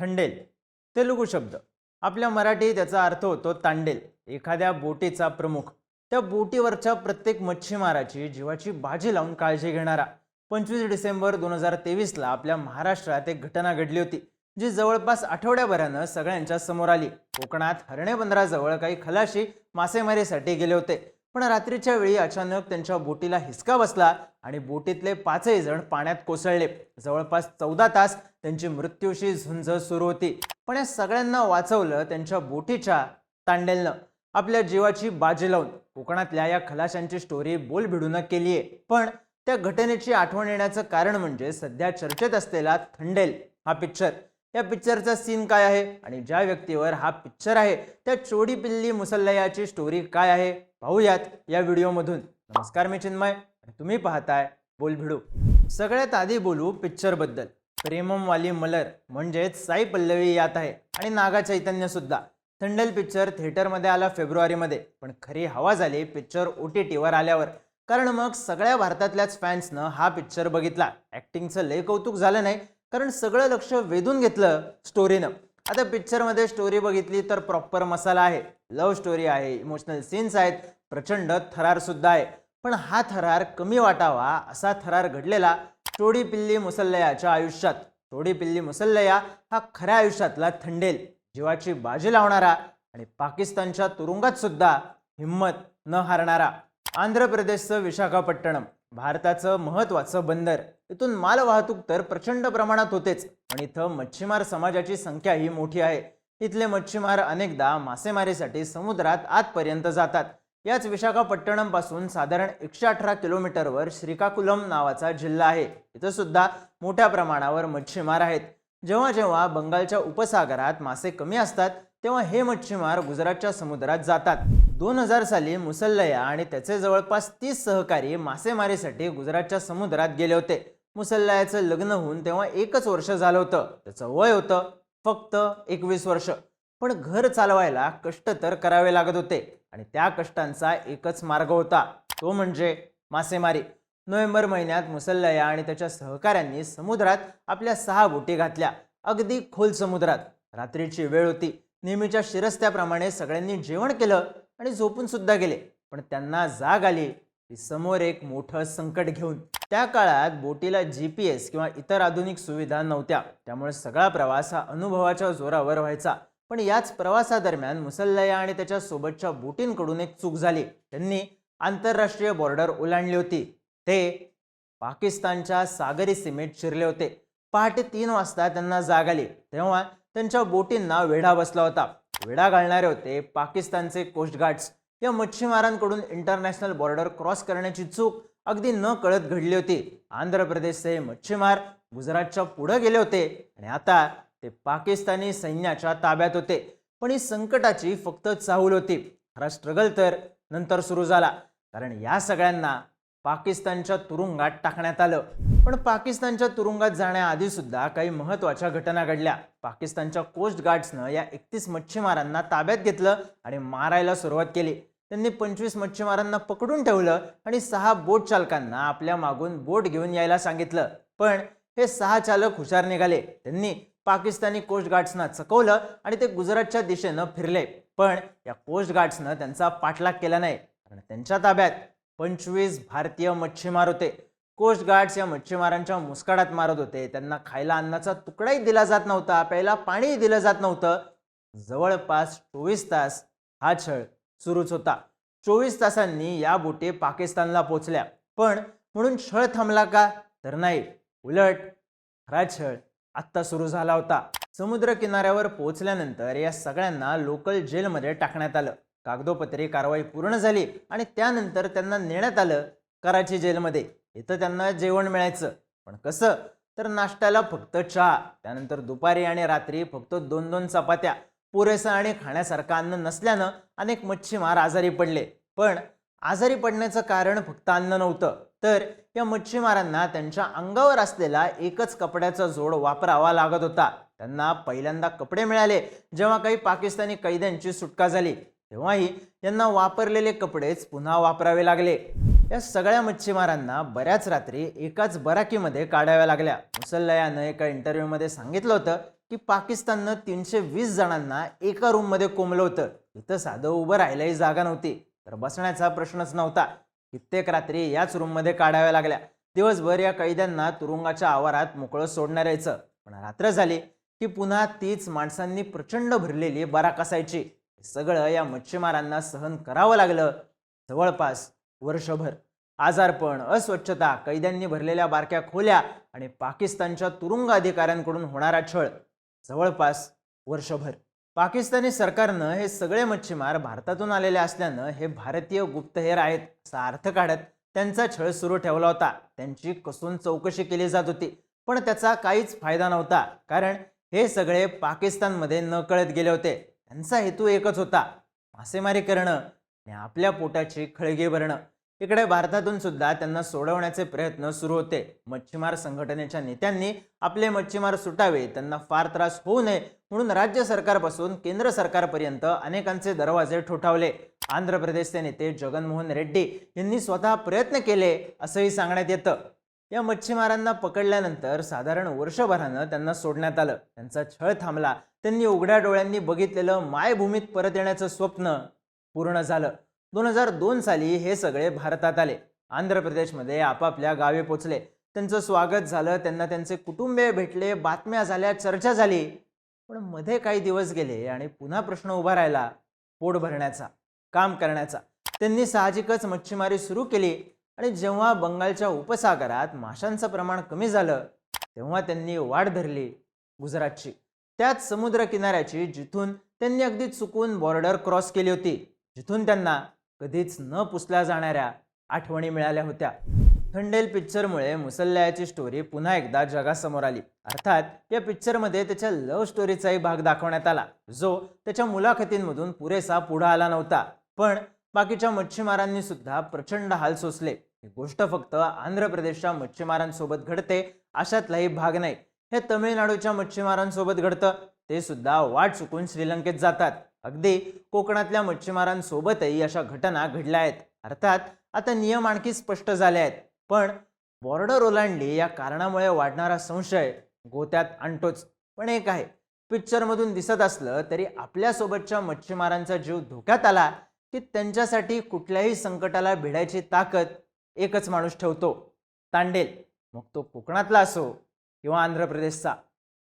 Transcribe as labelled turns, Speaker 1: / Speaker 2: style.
Speaker 1: थंडेल. तेलुगू शब्द. आपल्या मराठी त्याचा अर्थ होतो तांडेल. एखाद्या बोटीचा प्रमुख. त्या बोटीवरच्या प्रत्येक मच्छीमाराची जीवाची बाजी लावून काळजी घेणारा. पंचवीस डिसेंबर दोन हजार तेवीसला आपल्या महाराष्ट्रात एक घटना घडली होती जी जवळपास आठवड्याभरानं सगळ्यांच्या समोर आली. कोकणात हरणे बंदराजवळ काही खलाशी मासेमारीसाठी गेले होते. पण रात्रीच्या वेळी अचानक त्यांच्या बोटीला हिसका बसला आणि बोटीतले पाचही जण पाण्यात कोसळले. जवळपास चौदा तास त्यांची मृत्यूशी झुंज सुरू होती. पण या सगळ्यांना वाचवलं त्यांच्या बोटीच्या तांडेलनं. आपल्या जीवाची बाजी लावून कोकणातल्या या खलाशांची स्टोरी बोलभिडून केली आहे पण त्या घटनेची आठवण येण्याचं कारण म्हणजे सध्या चर्चेत असलेला थंडेल हा पिक्चर या पिक्चरचा सीन काय आहे आणि ज्या व्यक्तीवर हा पिक्चर आहे त्या चोडी पिल्ली मुसल्लयाची स्टोरी काय आहे? पाहूयात या व्हिडिओमधून. नमस्कार मी चिन्मय आणि तुम्ही पाहताय बोल भिडू सगळ्यात आधी बोलू पिक्चरबद्दल प्रेमम वाली मलर म्हणजेच साई पल्लवी यात आहे आणि नागा चैतन्य सुद्धा. पिक्चर थिएटरमध्ये आला फेब्रुवारीमध्ये पण खरी हवा झाली पिक्चर ओ टी टीवर आल्यावर. कारण मग सगळ्या भारतातल्याच फॅन्सनं हा पिक्चर बघितला. ॲक्टिंगचं लय कौतुक झालं नाही कारण सगळं लक्ष वेधून घेतलं स्टोरीनं आता पिक्चरमध्ये स्टोरी बघितली तर प्रॉपर मसाला आहे. लव्ह स्टोरी आहे इमोशनल सीन्स आहेत प्रचंड थरार सुद्धा आहे. पण हा थरार कमी वाटावा असा थरार घडलेला टोडी पिल्ली मुसल्लयाच्या आयुष्यात. टोडी पिल्ली मुसल्लया हा खऱ्या आयुष्यातला थंडेल जीवाची बाजी लावणारा आणि पाकिस्तानच्या तुरुंगात सुद्धा हिंमत न हारणारा. आंध्र प्रदेशचं विशाखापट्टणम भारताचं महत्त्वाचं बंदर. इथून माल वाहतूक तर प्रचंड प्रमाणात होतेच. आणि इथं मच्छीमार समाजाची संख्या ही मोठी आहे. इथले मच्छीमार अनेकदा मासेमारीसाठी समुद्रात आतपर्यंत जातात. याच विशाखापट्टणमपासून साधारण एकशे अठरा किलोमीटरवर श्रीकाकुलम नावाचा जिल्हा आहे. इथं सुद्धा मोठ्या प्रमाणावर मच्छीमार आहेत. जेव्हा जेव्हा बंगालच्या उपसागरात मासे कमी असतात तेव्हा हे मच्छीमार गुजरातच्या समुद्रात जातात. दोन हजार साली मुसल्लया आणि त्याचे जवळपास तीस सहकारी मासेमारीसाठी गुजरातच्या समुद्रात गेले होते. मुसल्लायाचं लग्न होऊन तेव्हा एकच वर्ष झालं होतं. त्याचं वय होतं फक्त एकवीस वर्ष. पण घर चालवायला कष्ट तर करावे लागत होते आणि त्या कष्टांचा एकच मार्ग होता. तो म्हणजे मासेमारी. नोव्हेंबर महिन्यात मुसल्लया आणि त्याच्या सहकाऱ्यांनी समुद्रात आपल्या सहा बोटी घातल्या. अगदी खोल समुद्रात. रात्रीची वेळ होती. नेहमीच्या शिरस्त्याप्रमाणे सगळ्यांनी जेवण केलं आणि झोपून सुद्धा गेले. पण त्यांना जाग आली. की समोर एक मोठं संकट घेऊन त्या काळात बोटीला जी पी एस किंवा इतर आधुनिक सुविधा नव्हत्या. त्यामुळे सगळा प्रवास हा अनुभवाच्या जोरावर व्हायचा. पण याच प्रवासादरम्यान मुसल्लया आणि त्याच्या सोबतच्या बोटींकडून एक चूक झाली. त्यांनी आंतरराष्ट्रीय बॉर्डर ओलांडली होती. ते पाकिस्तानच्या सागरी सीमेत शिरले होते. पहाटे तीन वाजता त्यांना जाग आली. तेव्हा त्यांच्या बोटींना वेढा बसला होता. वेढा घालणारे होते पाकिस्तानचे कोस्टगार्ड्स या मच्छीमारांकडून इंटरनॅशनल बॉर्डर क्रॉस करण्याची चूक अगदी न कळत घडली होती. आंध्र प्रदेशचे मच्छीमार गुजरातच्या पुढे गेले होते आणि आता ते पाकिस्तानी सैन्याच्या ताब्यात होते. पण ही संकटाची फक्त चाहूल होती. खरा स्ट्रगल तर नंतर सुरू झाला. कारण या सगळ्यांना पाकिस्तानच्या तुरुंगात टाकण्यात आलं. पण पाकिस्तानच्या तुरुंगात जाण्याआधी सुद्धा काही महत्त्वाच्या घटना घडल्या. पाकिस्तानच्या कोस्ट गार्ड्सनं या एकतीस मच्छीमारांना ताब्यात घेतलं आणि मारायला सुरुवात केली. त्यांनी पंचवीस मच्छीमारांना पकडून ठेवलं आणि सहा बोट चालकांना आपल्या मागून बोट घेऊन यायला सांगितलं. पण हे सहा चालक हुशार निघाले. त्यांनी पाकिस्तानी कोस्ट गार्ड्सना चकवलं आणि ते गुजरातच्या दिशेनं फिरले. पण या कोस्ट गार्ड्सनं त्यांचा पाठलाग केला नाही. कारण त्यांच्या ताब्यात पंचवीस भारतीय मच्छीमार होते. कोस्ट गार्ड्स या मच्छीमारांच्या मुस्काडात मारत होते. त्यांना खायला अन्नाचा तुकडाही दिला जात नव्हता. प्यायला पाणीही दिलं जात नव्हतं. जवळपास चोवीस तास हा छळ सुरूच होता. चोवीस तासांनी या बोटे पाकिस्तानला पोचल्या पण म्हणून छळ थांबला का? तर नाही. उलट खरा छळ आत्ता सुरू झाला होता. समुद्र किनाऱ्यावर पोहोचल्यानंतर या सगळ्यांना लोकल जेलमध्ये टाकण्यात आलं. कागदोपत्री कारवाई पूर्ण झाली आणि त्यानंतर त्यांना नेण्यात आलं कराची जेलमध्ये. इथं त्यांना जेवण मिळायचं. पण कसं? तर नाश्त्याला फक्त चहा त्यानंतर दुपारी आणि रात्री फक्त दोन दोन चपात्या. पुरेसं आणि खाण्यासारखं अन्न नसल्यानं अनेक मच्छीमार आजारी पडले. पण आजारी पडण्याचं कारण फक्त अन्न नव्हतं. तर या मच्छीमारांना त्यांच्या अंगावर असलेला एकच कपड्याचा जोड वापरावा लागत होता. त्यांना पहिल्यांदा कपडे मिळाले. जेव्हा काही पाकिस्तानी कैद्यांची सुटका झाली तेव्हाही यांना वापरलेले कपडेच पुन्हा वापरावे लागले. या सगळ्या मच्छीमारांना बऱ्याच रात्री एकाच बराकीमध्ये काढाव्या लागल्या. मुसल्लयानं एका इंटरव्ह्यूमध्ये सांगितलं होतं की पाकिस्ताननं तीनशे वीस जणांना एका रूममध्ये कोंबलं होतं. इथं साधं उभं राहायलाही जागा नव्हती. तर बसण्याचा प्रश्नच नव्हता. कित्येक रात्री याच रूममध्ये काढाव्या लागल्या. दिवसभर या कैद्यांना तुरुंगाच्या आवारात मोकळं सोडणार यायचं. पण रात्र झाली की पुन्हा तीच माणसांनी प्रचंड भरलेली बराक असायची. सगळं या मच्छीमारांना सहन करावं लागलं. जवळपास वर्षभर आजारपण अस्वच्छता कैद्यांनी भरलेल्या बारक्या खोल्या आणि पाकिस्तानच्या तुरुंग अधिकाऱ्यांकडून होणारा छळ जवळपास वर्षभर. पाकिस्तानी सरकारनं हे सगळे मच्छीमार भारतातून आलेले असल्यानं हे भारतीय गुप्तहेर आहेत असा अर्थ काढत त्यांचा छळ सुरू ठेवला होता. त्यांची कसून चौकशी केली जात होती. पण त्याचा काहीच फायदा नव्हता. कारण हे सगळे पाकिस्तानमध्ये नकळत गेले होते. त्यांचा हेतू एकच होता. मासेमारी करणं आणि आपल्या पोटाची खळगी भरणं. इकडे भारतातून सुद्धा त्यांना सोडवण्याचे प्रयत्न सुरू होते. मच्छीमार संघटनेच्या नेत्यांनी आपले मच्छीमार सुटावे त्यांना फार त्रास होऊ नये म्हणून राज्य सरकारपासून केंद्र सरकारपर्यंत अनेकांचे दरवाजे ठोठावले. आंध्र प्रदेशचे नेते जगनमोहन रेड्डी यांनी स्वतः प्रयत्न केले असंही सांगण्यात येतं. या मच्छीमारांना पकडल्यानंतर साधारण वर्षभरानं त्यांना सोडण्यात आलं. त्यांचा छळ थांबला. त्यांनी उघड्या डोळ्यांनी बघितलेलं मायभूमीत परत येण्याचं स्वप्न पूर्ण झालं. दोन हजार दोन साली हे सगळे भारतात आले. आंध्र प्रदेशमध्ये आपापल्या गावी पोचले. त्यांचं स्वागत झालं त्यांना त्यांचे कुटुंबीय भेटले बातम्या झाल्या चर्चा झाली. पण मध्ये काही दिवस गेले आणि पुन्हा प्रश्न उभा राहिला पोट भरण्याचा काम करण्याचा. त्यांनी साहजिकच मच्छीमारी सुरू केली आणि जेव्हा बंगालच्या उपसागरात माशांचं प्रमाण कमी झालं तेव्हा त्यांनी वाढ धरली गुजरातची. त्याच समुद्र किनाऱ्याची जिथून त्यांनी अगदी चुकून बॉर्डर क्रॉस केली होती जिथून त्यांना कधीच न पुसल्या जाणाऱ्या आठवणी मिळाल्या होत्या. थंडेल पिक्चरमुळे मुसल्ल्याची स्टोरी पुन्हा एकदा जगासमोर आली. अर्थात या पिक्चरमध्ये त्याच्या लव्ह स्टोरीचाही भाग दाखवण्यात आला. जो त्याच्या मुलाखतींमधून पुरेसा पुढे आला नव्हता. पण बाकीच्या मच्छीमारांनी सुद्धा प्रचंड हाल सोसले. ही गोष्ट फक्त आंध्र प्रदेशच्या मच्छीमारांसोबत घडते अशातलाही भाग नाही. हे तमिळनाडूच्या मच्छीमारांसोबत घडतं ते सुद्धा वाट चुकून श्रीलंकेत जातात. अगदी कोकणातल्या मच्छीमारांसोबतही अशा घटना घडल्या आहेत. अर्थात आता नियम आणखी स्पष्ट झाले आहेत. पण बॉर्डर ओलांडली या कारणामुळे वाढणारा संशय गोत्यात आणतोच. पण एक आहे पिक्चरमधून दिसत असलं तरी आपल्यासोबतच्या मच्छीमारांचा जीव धोक्यात आला की त्यांच्यासाठी कुठल्याही संकटाला भिडायची ताकद एकच माणूस ठेवतो. तांडेल मग तो कोकणातला असो किंवा आंध्र प्रदेशचा.